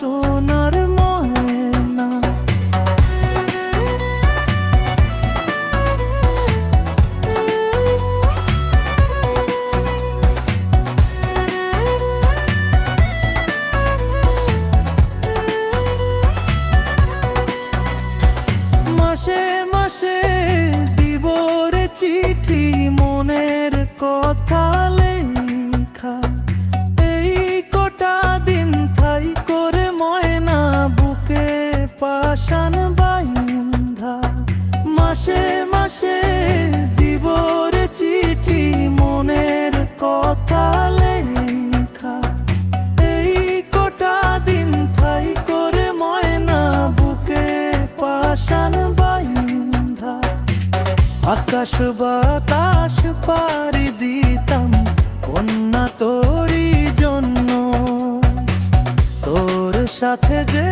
সোনার ময়না। মাসে মাসে দিব রে চিঠি মনের কথা লে পাশান বাইন্ধা। মাসে মাসে দিবর চিঠি মনের কথা লেখা। এই কটা দিন থাই করে ময়না বুকে পাশান বাইন্ধা। আকাশ বাতাস পারি দিতাম কন্যা তোরি জন্য। তোর সাথে যে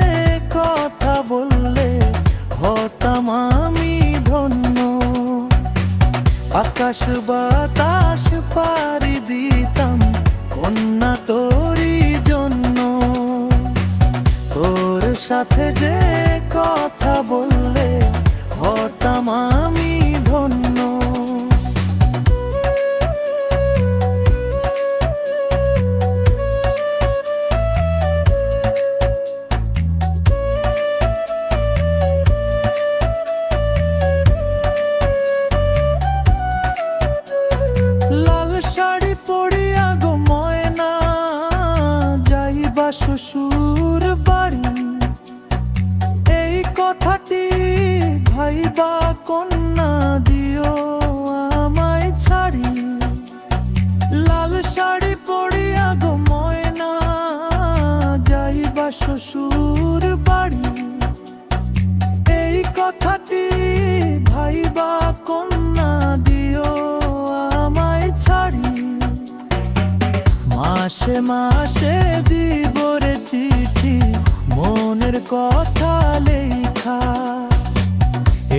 আমি ধন্য। আকাশ বাতাস পারি দিতাম কন্যা তোরি জন্য। তোর সাথে যে কথা বললে হতাম শ্বশুর বাড়ি। এই কথাটি ভাইবা কন্যা দিও আমায় ছাড়ি। লাল শাড়ি পরিয়া গো ময়না, যাইবা শ্বশুর বাড়ি। এই কথাটি ভাইবা কন্যা দিও আমায় ছাড়ি। মাসে মাসে দিবরে চিঠি, মনের কথা লেখা।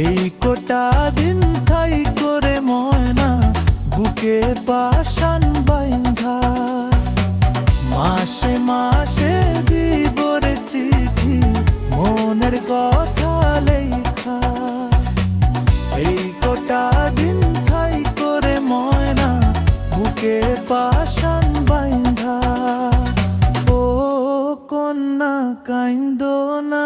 এই কোটা দিন থাই করে ময়না বুকে পাশান বাইন্ধা। মাসে মাসে দিবরে চিঠি, মনের কথা লেখা। এই কোটা দিন থাই করে ময়না বুকে পাশান কাইন্দ না।